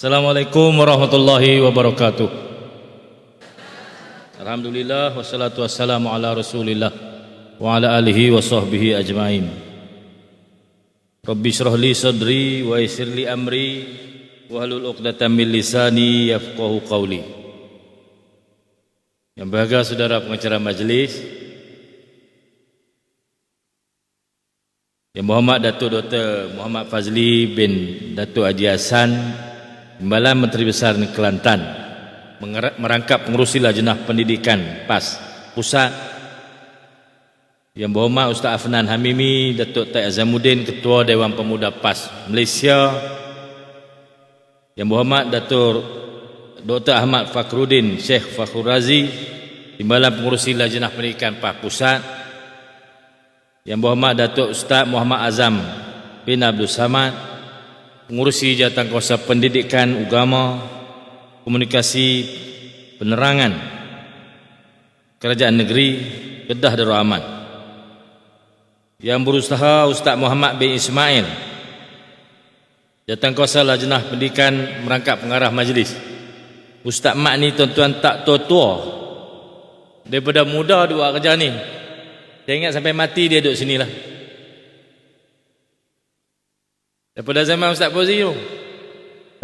Assalamualaikum warahmatullahi wabarakatuh. Alhamdulillah wassalatu wassalamu ala Rasulillah wa ala alihi wa sahbihi ajmain. Rabbi shrah li sadri wa yassir li amri wa hlul 'uqdatam min lisani yafqahu qawli. Yang berbahagia saudara pengacara majlis Yang Muhammad Datuk Dr. Muhammad Fazli bin Datuk Haji Hassan Timbalan Menteri Besar Kelantan merangkap pengurusi lajnah pendidikan PAS Pusat Yang Berhormat Ustaz Afnan Hamimi Datuk Taib Azamuddin Ketua Dewan Pemuda PAS Malaysia Yang Berhormat Datuk Dr. Ahmad Fakhruddin Sheikh Fakhrul Razi Timbalan Pengurusi Lajnah Pendidikan PAS Pusat Yang Berhormat Datuk Ustaz Muhammad Azam bin Abdul Samad Pengurusi Jawatankuasa Pendidikan Agama Komunikasi Penerangan Kerajaan Negeri Kedah Darul Aman Yang berusaha Ustaz Muhammad bin Ismail Jawatankuasa Lajnah Pendidikan Merangkap Pengarah Majlis. Ustaz Mak ni tuan-tuan tak tua-tua. Daripada muda dia buat kerja ni Saya ingat sampai mati dia duduk sini lah Daripada zaman Ustaz Fauzi tu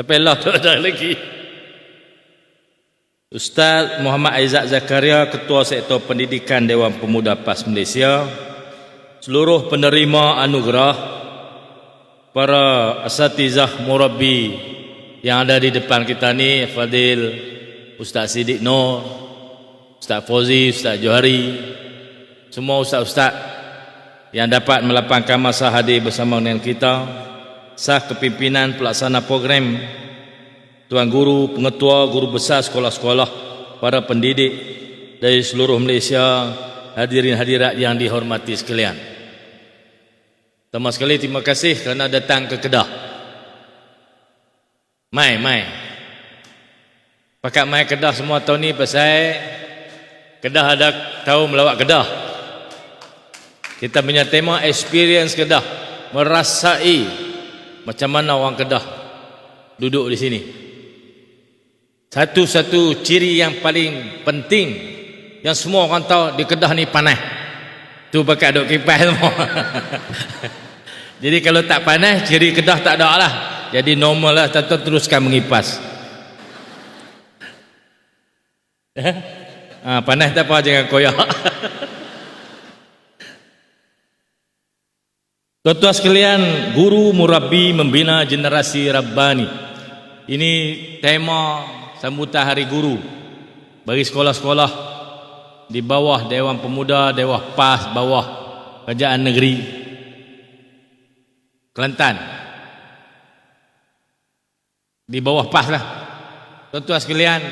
Sampai Allah tak ada lagi. Ustaz Muhammad Aizat Zakaria Ketua Sektor Pendidikan Dewan Pemuda PAS Malaysia. Seluruh penerima anugerah Para asatizah murabbi Yang ada di depan kita ni Fadil Ustaz Siddiq Nur Ustaz Fauzi, Ustaz Johari Semua ustaz-ustaz Yang dapat melapangkan masa hadir bersama dengan kita sah kepimpinan pelaksana program tuan guru, pengetua, guru besar sekolah-sekolah, para pendidik dari seluruh Malaysia, hadirin hadirat yang dihormati sekalian. Pertama sekali terima kasih kerana datang ke Kedah. Mai, mai. Pakat mai Kedah semua tahun ni pasal Kedah ada tahu melawat Kedah. Kita punya tema experience Kedah, merasai macam mana orang Kedah duduk di sini. Satu-satu ciri yang paling penting yang semua orang tahu di Kedah ni panas. Tu pakai duk kipas semua. Jadi kalau tak panas, ciri Kedah tak ada lah. Jadi normal lah, tetap teruskan mengipas. ha, panas tak apa, jangan koyak. Tuan-tuan sekalian, guru murabi membina generasi Rabbani. Ini tema sambutan Hari Guru bagi sekolah-sekolah di bawah Dewan Pemuda, Dewan PAS, bawah Kerajaan Negeri Kelantan. Di bawah PAS lah. Tuan-tuan sekalian,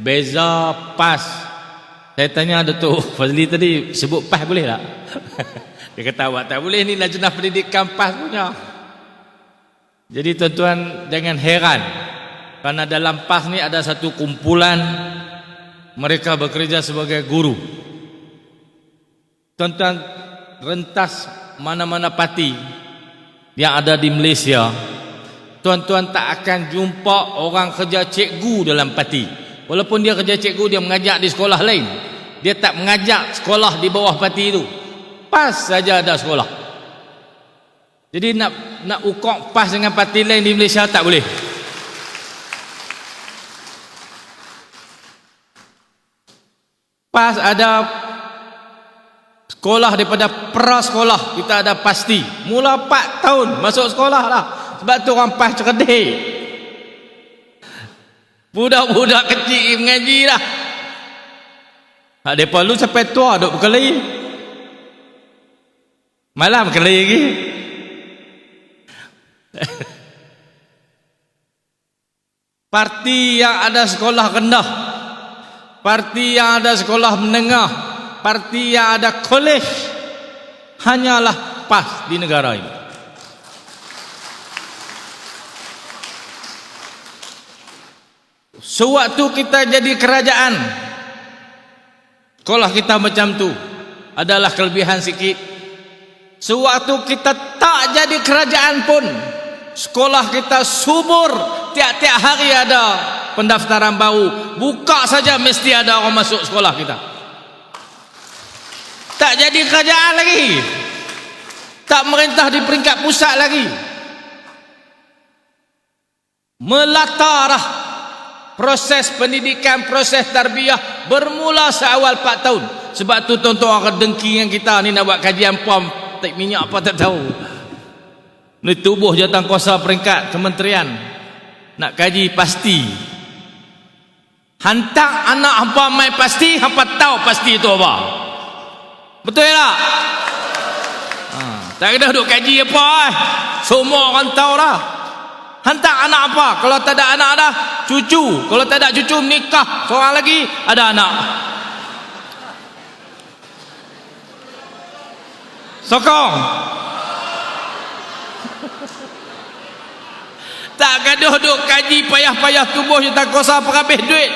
beza PAS. Saya tanya Datuk Fazli tadi sebut PAS boleh tak? Dia kata awak tak boleh ni lajnah pendidikan PAS punya. Jadi tuan-tuan jangan heran. Kerana dalam PAS ni ada satu kumpulan mereka bekerja sebagai guru. Tuan-tuan rentas mana-mana parti yang ada di Malaysia. Tuan-tuan tak akan jumpa orang kerja cikgu dalam parti. Walaupun dia kerja cikgu dia mengajar di sekolah lain. Dia tak mengajar sekolah di bawah parti itu pas saja ada sekolah. Jadi nak nak ukur pas dengan parti lain di Malaysia tak boleh. Pas ada sekolah daripada pra sekolah kita ada pasti. Mula 4 tahun masuk sekolah lah. Sebab tu orang pas cerdik. Budak-budak kecil mengaji lah. Ha, mereka lu sampai tua duk berkelahi. Malam kena lagi. Parti yang ada sekolah rendah. Parti yang ada sekolah menengah. Parti yang ada kolej. Hanyalah PAS di negara ini. Sewaktu kita jadi kerajaan. Sekolah kita macam tu. Adalah kelebihan sikit. Sewaktu kita tak jadi kerajaan pun sekolah kita subur tiap-tiap hari ada pendaftaran baru. Buka saja mesti ada orang masuk sekolah kita. Tak jadi kerajaan lagi. Tak merintah di peringkat pusat lagi. Melatarah proses pendidikan, proses tarbiyah bermula seawal 4 tahun. Sebab tu tuan-tuan akan dengki dengan kita ni nak buat kajian POM, tak minyak apa tak tahu. Ni tubuh jawatan kuasa peringkat kementerian nak kaji pasti. Hantar anak hampa mai pasti, hampa tahu pasti itu apa. Betul tak? Ha, tak kena duk kaji apa eh. Semua orang tahu dah. Hantar anak apa? Kalau tak ada anak dah, cucu. Kalau tak ada cucu, nikah. Seorang lagi, ada anak. Sokong. tak gaduh duk kaji payah-payah tubuh je tak kuasa apa habis duit.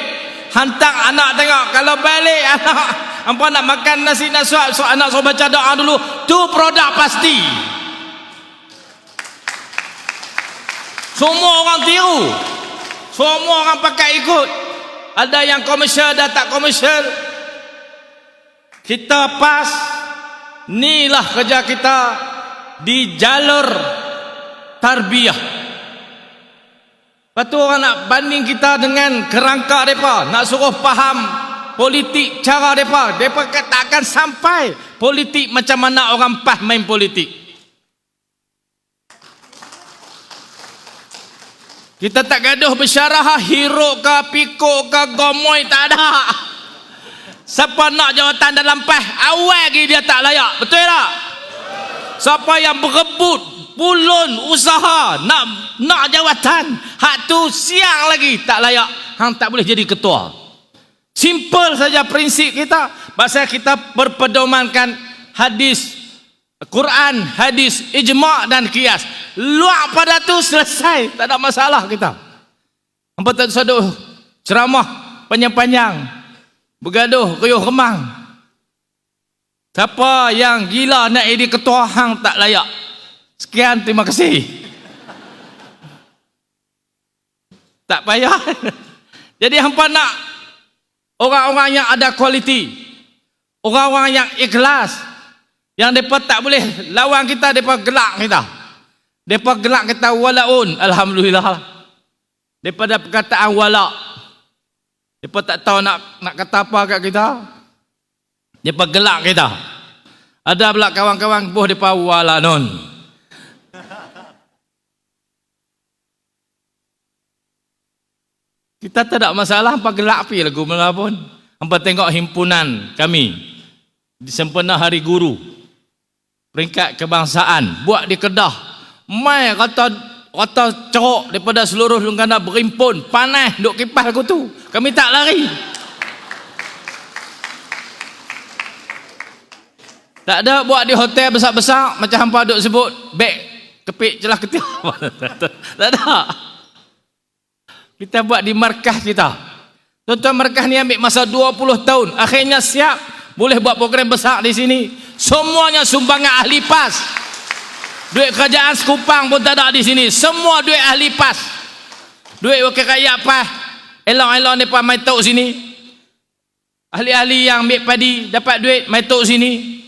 Hantar anak tengok. Kalau balik anak, apa nak makan nasi nak suap, so anak suruh baca doa dulu. Tu produk pasti. Semua orang tiru. Semua orang pakai ikut. Ada yang komersial, ada tak komersial. Kita pas. Inilah kerja kita di jalur tarbiyah. Lepas tu orang nak banding kita dengan kerangka mereka. Nak suruh faham politik cara mereka. Mereka tak akan sampai politik macam mana orang pas main politik. Kita tak gaduh bersyarah hero ke pikuk ke gomoy tak ada. Siapa nak jawatan dalam PAS awal lagi dia tak layak. Betul tak? Siapa yang berebut pulun usaha nak nak jawatan hak tu siang lagi tak layak. Hang tak boleh jadi ketua. Simple saja prinsip kita. Pasal kita berpedomankan hadis Quran, hadis, ijma' dan kias. Luak pada tu selesai. Tak ada masalah kita. Hampa tak saduk ceramah panjang-panjang. Bergaduh, kuyuh kemang. Siapa yang gila nak jadi ketua hang tak layak. Sekian, terima kasih. Tak payah. Jadi hampa nak orang-orang yang ada kualiti. Orang-orang yang ikhlas. Yang mereka tak boleh lawan kita, mereka gelak kita. Mereka gelak kita walaun. Alhamdulillah. Daripada perkataan walak. Mereka tak tahu nak nak kata apa kat kita. Mereka gelak kita. Ada pula kawan-kawan buh mereka walanun. Kita tak ada masalah hampa gelak pi lagu mana pun. Hampa tengok himpunan kami di sempena hari guru. Peringkat kebangsaan buat di Kedah. Mai kata kata cerok daripada seluruh Lunggana berimpun panas duk kipas aku tu. Kami tak lari. Tak ada buat di hotel besar-besar macam hampa duk sebut beg kepik celah ketiak. tak ada. Kita buat di markah kita. Tuan-tuan markah ni ambil masa 20 tahun. Akhirnya siap. Boleh buat program besar di sini. Semuanya sumbangan ahli PAS. Duit kerajaan sekupang pun tak ada di sini. Semua duit ahli PAS. Duit wakil rakyat PAS. Ni pun main tahu sini. Ahli-ahli yang ambil padi dapat duit main tahu sini.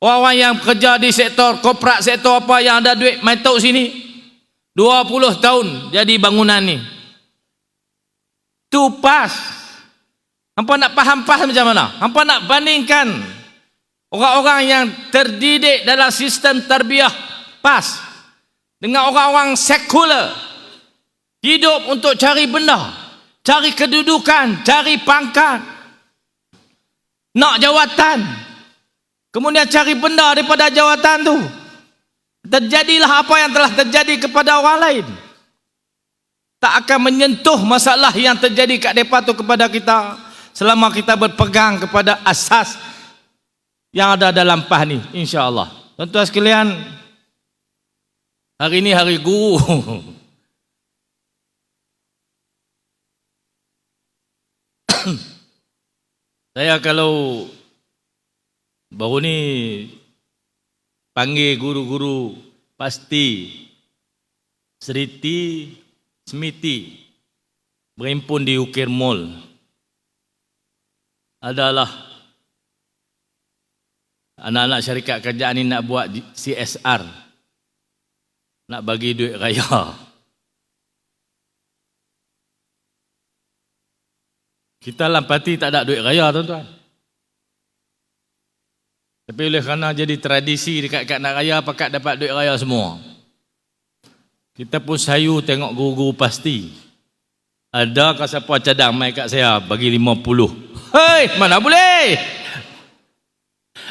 Orang-orang yang kerja di sektor korporat, sektor apa yang ada duit main tahu sini. 20 tahun jadi bangunan ni. Tu pas. Hampa nak faham pas macam mana? Hampa nak bandingkan orang-orang yang terdidik dalam sistem tarbiyah pas dengan orang-orang sekular hidup untuk cari benda, cari kedudukan, cari pangkat, nak jawatan. Kemudian cari benda daripada jawatan tu. Terjadilah apa yang telah terjadi kepada orang lain tak akan menyentuh masalah yang terjadi kat depa tu kepada kita selama kita berpegang kepada asas yang ada dalam pah ni insyaallah tuan-tuan sekalian hari ini hari guru. Saya kalau baru ni panggil guru-guru pasti seriti Smiti berhimpun di Ukir Mall adalah anak-anak syarikat kerajaan ini nak buat CSR nak bagi duit raya kita lampati tak ada duit raya tuan-tuan tapi oleh kerana jadi tradisi dekat kat nak raya pakat dapat duit raya semua kita pun sayu tengok guru-guru pasti ada ke siapa cadang mai kat saya bagi 50. Hei, mana boleh?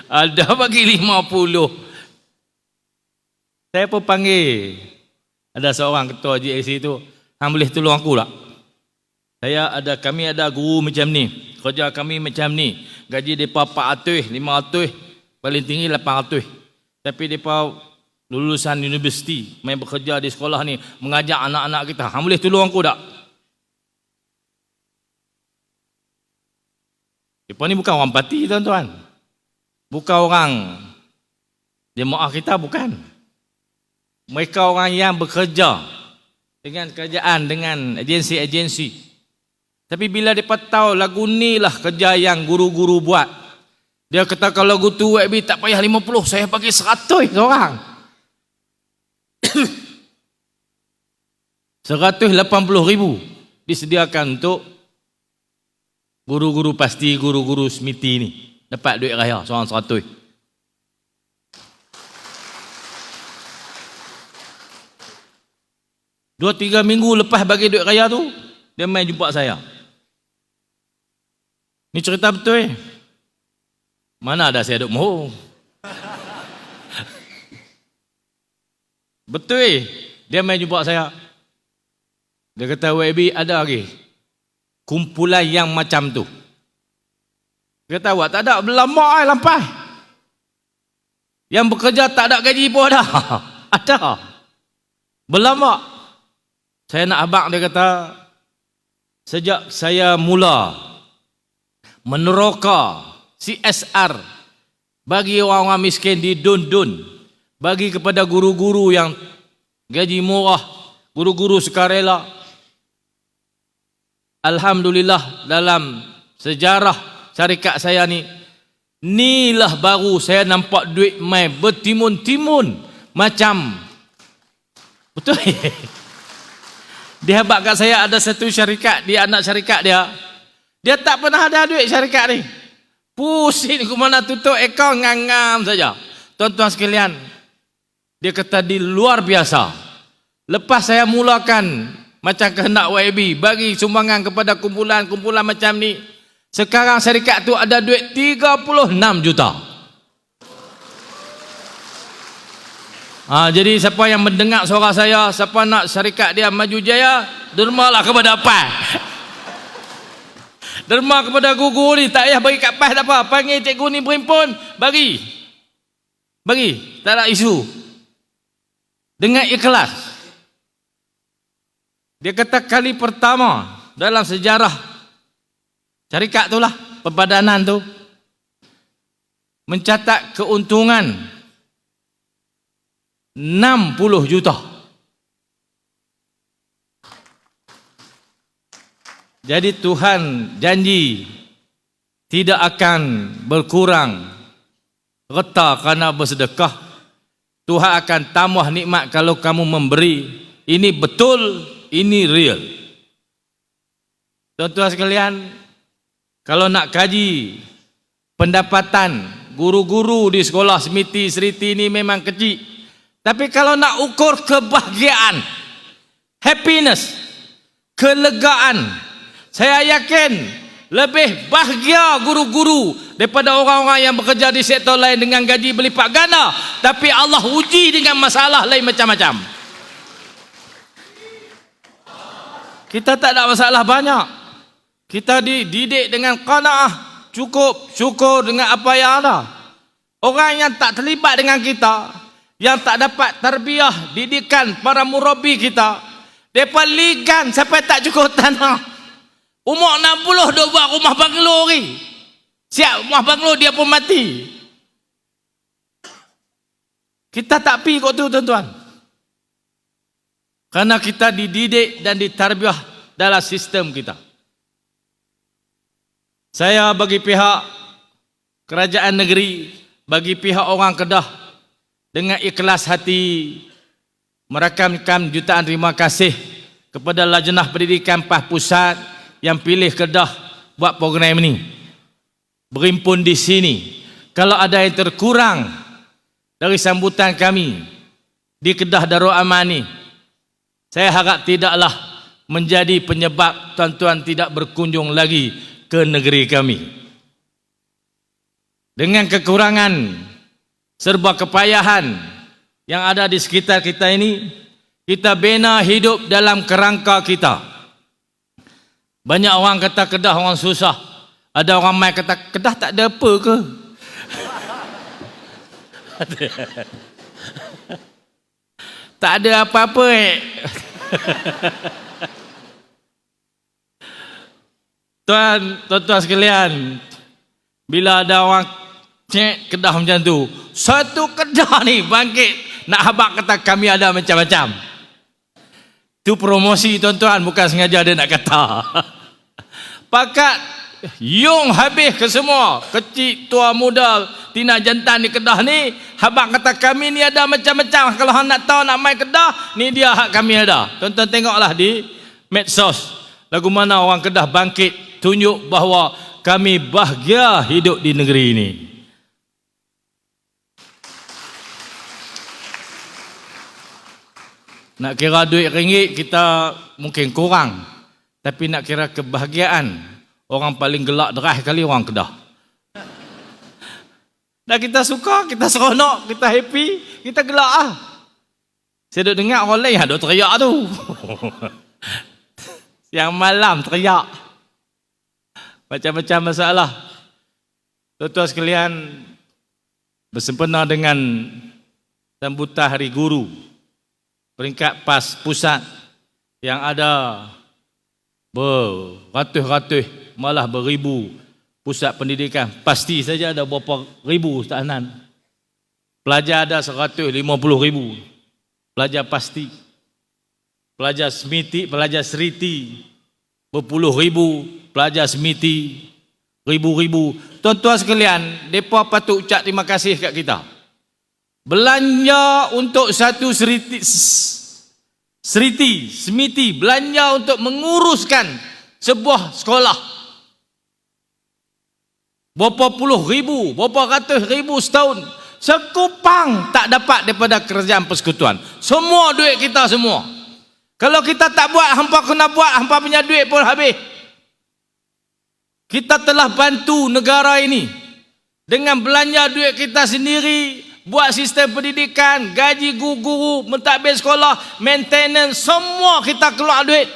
Ada bagi 50. Saya pun panggil. Ada seorang ketua GAC tu, hang boleh tolong aku tak? Saya ada kami ada guru macam ni. Kerja kami macam ni. Gaji depa 400, 500, paling tinggi 800. Tapi depa lulusan universiti, main bekerja di sekolah ni, mengajar anak-anak kita. Hang boleh tolong aku tak? Mereka ni bukan orang parti tuan-tuan. Bukan orang jemaah kita, bukan. Mereka orang yang bekerja dengan kerajaan, dengan agensi-agensi. Tapi bila mereka tahu lagu ni lah kerja yang guru-guru buat. Dia kata kalau lagu tu WB tak payah 50, saya bagi 100 seorang. 180 ribu disediakan untuk Guru-guru pasti guru-guru smiti ni dapat duit raya seorang seratus. Dua tiga minggu lepas bagi duit raya tu, dia main jumpa saya. Ni cerita betul eh? Mana ada saya duk moho? betul eh? Dia main jumpa saya. Dia kata WB ada lagi kumpulan yang macam tu. Dia tahu tak ada lama ai lampai. Yang bekerja tak ada gaji pun ada. ada. Berlama. Saya nak abang dia kata sejak saya mula meneroka CSR bagi orang-orang miskin di dun-dun bagi kepada guru-guru yang gaji murah guru-guru sukarela Alhamdulillah dalam sejarah syarikat saya ni Inilah baru saya nampak duit mai bertimun-timun macam. Betul dia habaq kat saya ada satu syarikat dia anak syarikat dia. Dia tak pernah ada duit syarikat ni. Pusing ke mana tutup akaun ngangam saja. Tuan-tuan sekalian dia kata di luar biasa. Lepas saya mulakan macam kehendak YB bagi sumbangan kepada kumpulan-kumpulan macam ni sekarang syarikat tu ada duit 36 juta ha, jadi siapa yang mendengar suara saya siapa nak syarikat dia maju jaya dermalah kepada apa derma kepada gugu ni tak payah bagi kat pas tak apa. Panggil cikgu ni berimpun bagi. Bagi tak ada isu. Dengan ikhlas dia kata kali pertama dalam sejarah syarikat itulah perbadanan tu mencatat keuntungan 60 juta. Jadi Tuhan janji tidak akan berkurang reta kerana bersedekah. Tuhan akan tambah nikmat kalau kamu memberi. Ini betul ini real. Tuan-tuan sekalian, kalau nak kaji pendapatan guru-guru di sekolah Smiti Seriti ini memang kecil. Tapi kalau nak ukur kebahagiaan, happiness, kelegaan, saya yakin lebih bahagia guru-guru daripada orang-orang yang bekerja di sektor lain dengan gaji berlipat ganda. Tapi Allah uji dengan masalah lain macam-macam. Kita tak ada masalah banyak. Kita dididik dengan qanaah, cukup syukur dengan apa yang ada. Orang yang tak terlibat dengan kita, yang tak dapat terbiah didikan para murabi kita, depa ligan sampai tak cukup tanah. Umur 60 dah buat rumah banglo ni. Siap rumah banglo dia pun mati. Kita tak pi kok tu tuan-tuan. Karena kita dididik dan ditarbiah dalam sistem kita. Saya bagi pihak kerajaan negeri, bagi pihak orang Kedah dengan ikhlas hati merakamkan jutaan terima kasih kepada Lajnah Pendidikan PAH Pusat yang pilih Kedah buat program ini. Berimpun di sini. Kalau ada yang terkurang dari sambutan kami di Kedah Darul Aman ini, saya harap tidaklah menjadi penyebab tuan-tuan tidak berkunjung lagi ke negeri kami. Dengan kekurangan serba kepayahan yang ada di sekitar kita ini, kita bina hidup dalam kerangka kita. Banyak orang kata Kedah orang susah. Ada orang mai kata Kedah tak ada apa ke? tak ada apa-apa eh. Tuan, tuan-tuan sekalian, bila ada orang cek kedah macam tu, satu kedah ni bangkit nak habak kata kami ada macam-macam. Tu promosi tuan-tuan, bukan sengaja dia nak kata. Pakat yung habis ke semua, kecil, tua, muda, tina jantan di kedah ni, habak kata kami ni ada macam-macam. Kalau nak tahu nak main kedah, ni dia hak kami ada. Tuan-tuan tengoklah di medsos. Lagu mana orang kedah bangkit tunjuk bahawa kami bahagia hidup di negeri ini. Nak kira duit ringgit kita mungkin kurang. Tapi nak kira kebahagiaan, orang paling gelak derah kali orang Kedah. Dan kita suka, kita seronok, kita happy, kita gelak ah. Saya duduk dengar orang lain ada teriak tu. Siang malam teriak. Macam-macam masalah. Tuan-tuan sekalian, bersempena dengan sambutan Hari Guru, peringkat PAS pusat yang ada beratus-ratus, malah beribu pusat pendidikan. Pasti saja ada berapa ribu Ustaz Anan. Pelajar ada seratus lima puluh ribu. Pelajar pasti. Pelajar semiti, pelajar seriti, berpuluh ribu pelajar semiti ribu-ribu tuan-tuan sekalian depa patut ucap terima kasih kat kita belanja untuk satu seriti seriti semiti. Belanja untuk menguruskan sebuah sekolah. Berapa puluh ribu berapa ratus ribu setahun. Sekupang tak dapat daripada kerajaan persekutuan. Semua duit kita semua. Kalau kita tak buat, hampa kena buat, hampa punya duit pun habis. Kita telah bantu negara ini dengan belanja duit kita sendiri, buat sistem pendidikan, gaji guru-guru, mentadbir sekolah, maintenance, semua kita keluar duit.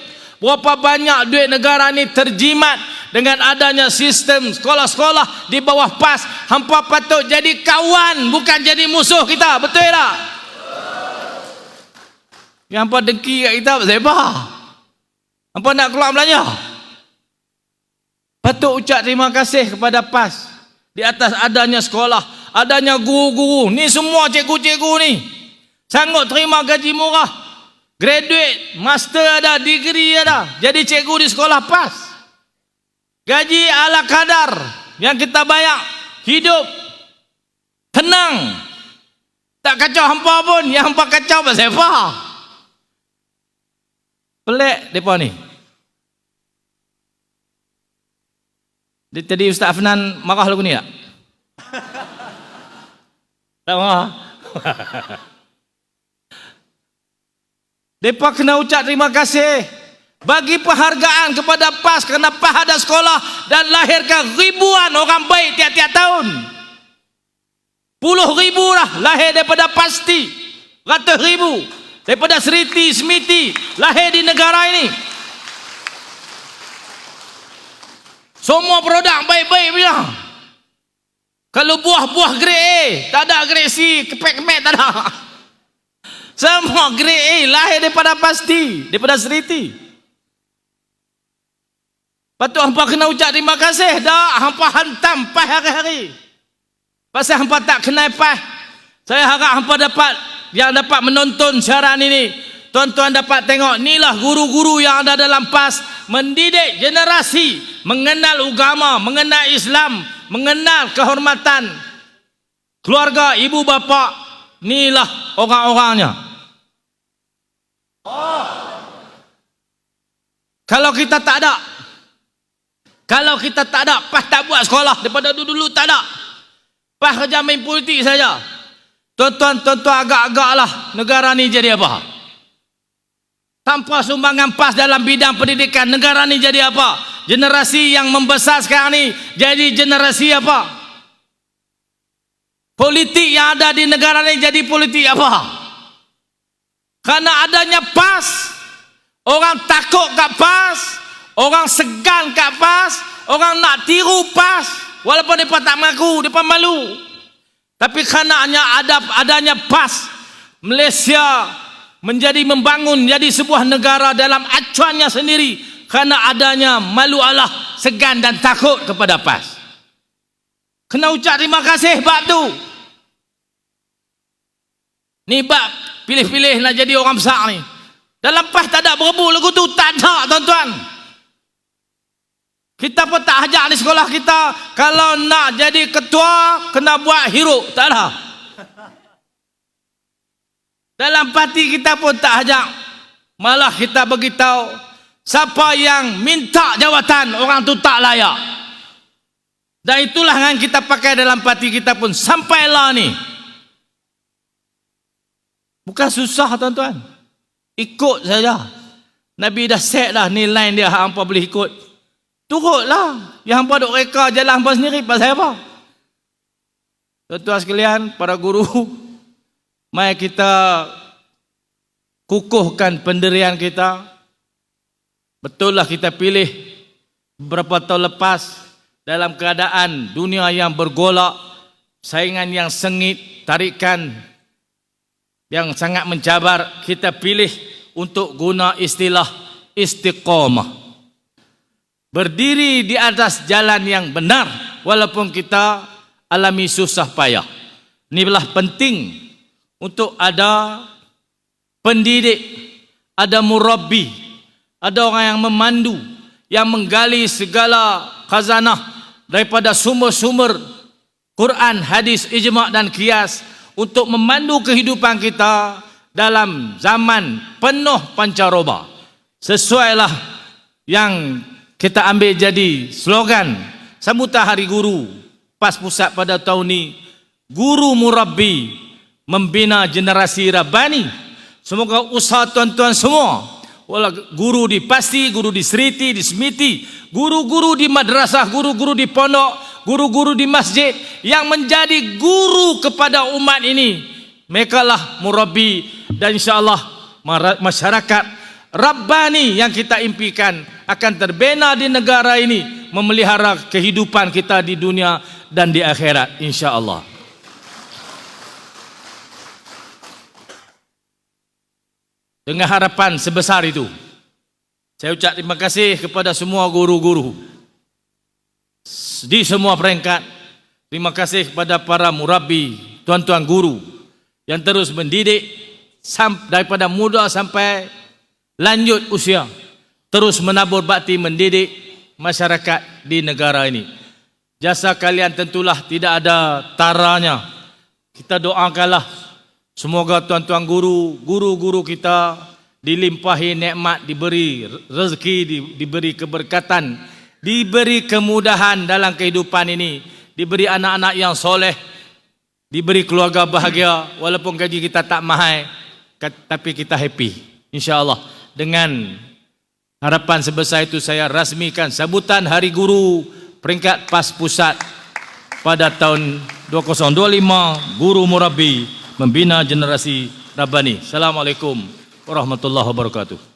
Berapa banyak duit negara ini terjimat dengan adanya sistem sekolah-sekolah di bawah PAS. Hampa patut jadi kawan, bukan jadi musuh kita. Betul tak? Yang hampa dengki kat kita pasal apa? Hampa nak keluar belanja? Patut ucap terima kasih kepada PAS di atas adanya sekolah, adanya guru-guru. Ni semua cikgu-cikgu ni. Sanggup terima gaji murah. Graduate, master ada, degree ada. Jadi cikgu di sekolah PAS. Gaji ala kadar yang kita bayar. Hidup tenang. Tak kacau hampa pun. Yang hampa kacau pasal apa? Pelik mereka ni. Dia, tadi Ustaz Afnan marah lagu ni tak? tak marah? Mereka kena ucap terima kasih bagi penghargaan kepada PAS kerana PAS ada sekolah dan lahirkan ribuan orang baik tiap-tiap tahun. Puluh ribu lah lahir daripada pasti. Ratus ribu daripada seriti semiti lahir di negara ini semua produk baik-baik punya kalau buah-buah grade A tak ada grade C kepek-kepek tak ada. Semua grade A lahir daripada pasti daripada seriti. Patut hampa kena ucap terima kasih dah. Hampa hantam pas hari-hari. Pasal hampa tak kenal pas saya harap hampa dapat yang dapat menonton siaran ini. Tuan-tuan dapat tengok inilah guru-guru yang ada dalam PAS mendidik generasi mengenal agama, mengenal Islam, mengenal kehormatan keluarga ibu bapa. Inilah orang-orangnya. Kalau kita tak ada Kalau kita tak ada Pas tak buat sekolah Daripada dulu-dulu tak ada Pas kerja main politik saja Tuan-tuan, tuan-tuan agak-agak lah Negara ni jadi apa Tanpa sumbangan PAS dalam bidang pendidikan Negara ni jadi apa Generasi yang membesar sekarang ni Jadi generasi apa? Politik yang ada di negara ni Jadi politik apa? Karena adanya PAS Orang takut kat PAS, orang segan kat PAS, orang nak tiru PAS walaupun depa tak mengaku, depa malu. Tapi kerana ada adanya PAS, Malaysia menjadi membangun jadi sebuah negara dalam acuannya sendiri kerana adanya malu Allah, segan dan takut kepada PAS. Kena ucap terima kasih bab tu. Ni bab pilih-pilih nak jadi orang besar ni. Dalam PAS tak ada berebut lagu tu. Tak ada tuan-tuan. Kita pun tak ajak di sekolah kita. Kalau nak jadi ketua, kena buat hero. Tak ada. Dalam parti kita pun tak ajak. Malah kita beritahu. Siapa yang minta jawatan, orang tu tak layak. Dan itulah yang kita pakai dalam parti kita pun. Sampailah ni. Bukan susah tuan-tuan. Ikut saja. Nabi dah set dah nilai dia hampa boleh ikut. Turutlah. Yang hampa duk reka jalan hampa sendiri pasal apa? Tuan-tuan sekalian, para guru, mai kita kukuhkan pendirian kita. Betul lah kita pilih beberapa tahun lepas dalam keadaan dunia yang bergolak, saingan yang sengit, tarikan yang sangat mencabar, kita pilih untuk guna istilah istiqamah. Berdiri di atas jalan yang benar walaupun kita alami susah payah. Inilah penting untuk ada pendidik, ada murabbi, ada orang yang memandu, yang menggali segala khazanah daripada sumber-sumber Quran, hadis, ijma' dan kias untuk memandu kehidupan kita dalam zaman penuh pancaroba. Sesuailah yang kita ambil jadi slogan sambutan Hari Guru PAS Pusat pada tahun ini. Guru Murabbi membina generasi Rabbani. Semoga usaha tuan-tuan semua guru di pasti, guru di seriti, di semiti, guru-guru di madrasah, guru-guru di pondok, guru-guru di masjid yang menjadi guru kepada umat ini. Mereka lah murabi dan insyaAllah masyarakat Rabbani yang kita impikan akan terbina di negara ini memelihara kehidupan kita di dunia dan di akhirat insyaAllah. Dengan harapan sebesar itu saya ucap terima kasih kepada semua guru-guru di semua peringkat. Terima kasih kepada para murabi, tuan-tuan guru yang terus mendidik daripada muda sampai lanjut usia terus menabur bakti mendidik masyarakat di negara ini jasa kalian tentulah tidak ada taranya kita doakanlah semoga tuan-tuan guru guru-guru kita dilimpahi nikmat diberi rezeki diberi keberkatan diberi kemudahan dalam kehidupan ini diberi anak-anak yang soleh diberi keluarga bahagia walaupun gaji kita tak mahal tapi kita happy insyaallah. Dengan harapan sebesar itu saya rasmikan sambutan hari guru peringkat PAS pusat pada tahun 2025 guru murabi membina generasi rabbani. Assalamualaikum warahmatullahi wabarakatuh